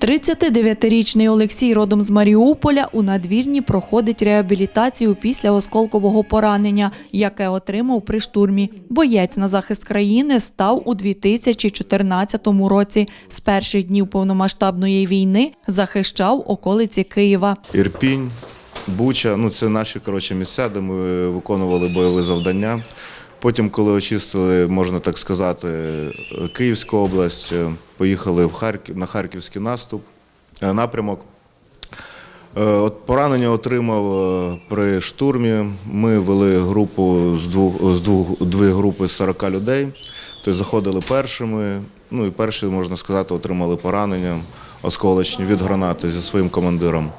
39-річний Олексій родом з Маріуполя у надвірні проходить реабілітацію після осколкового поранення, яке отримав при штурмі. Боєць на захист країни став у 2014 році. З перших днів повномасштабної війни захищав околиці Києва. Ірпінь, Буча, ну це наші коротше, місця, де ми виконували бойові завдання. Потім, коли очистили, можна так сказати, Київську область, поїхали в Харків, на харківський наступ, е, напрямок. Е, От поранення отримав е, при штурмі. Ми вели групу з двох з двох дві групи з 40 людей. Тобто заходили першими. Ну і перші, можна сказати, отримали поранення осколочні від гранати зі своїм командиром.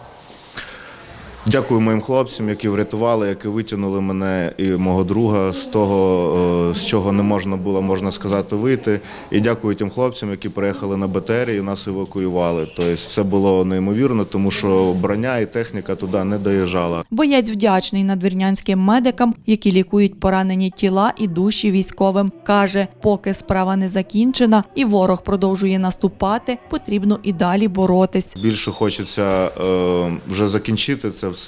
Дякую моїм хлопцям, які врятували, які витягнули мене і мого друга з того, е, з чого не можна було, можна сказати, вийти. І дякую тим хлопцям, які приїхали на БТР і нас евакуювали. Тобто це було неймовірно, тому що броня і техніка туди не доїжджала. Боєць вдячний надвірнянським медикам, які лікують поранені тіла і душі військовим. Каже, поки справа не закінчена і ворог продовжує наступати, потрібно і далі боротись. Більше хочеться е, вже закінчити це все,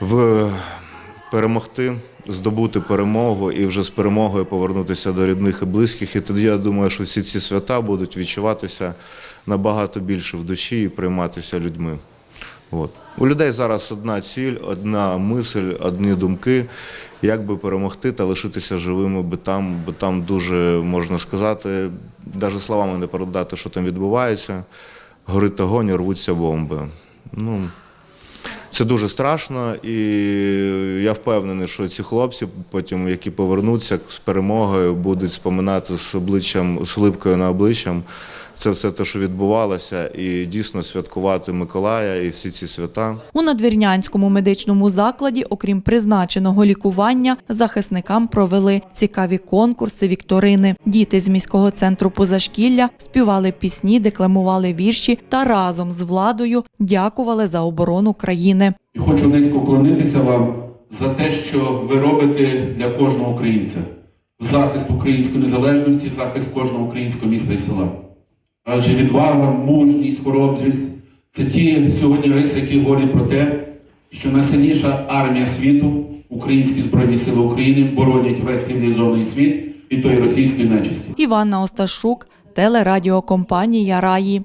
в перемогти, здобути перемогу і вже з перемогою повернутися до рідних і близьких. І тоді я думаю, що всі ці свята будуть відчуватися набагато більше в душі і прийматися людьми. От. У людей зараз одна ціль, одна мисль, одні думки, як би перемогти та лишитися живими, бо там, бо там дуже можна сказати, навіть словами не передати, що там відбувається. Горить огонь, рвуться бомби. Ну, це дуже страшно, і я впевнений, що ці хлопці, потім, які повернуться з перемогою, будуть споминати з обличчям, з липкою на обличчям. Це все те, що відбувалося, і дійсно святкувати Миколая і всі ці свята. У надвірнянському медичному закладі, окрім призначеного лікування, захисникам провели цікаві конкурси, вікторини. Діти з міського центру позашкілля співали пісні, декламували вірші та разом з владою дякували за оборону країни. І хочу низько вклонитися вам за те, що ви робите для кожного українця захист української незалежності, захист кожного українського міста і села. Адже відвага, мужність, хоробрість це ті сьогодні риси, які говорять про те, що найсильніша армія світу, українські збройні сили України, боронять весь цивілізований світ від тої російської нечисті. Іванна Осташук, телерадіокомпанія Раї.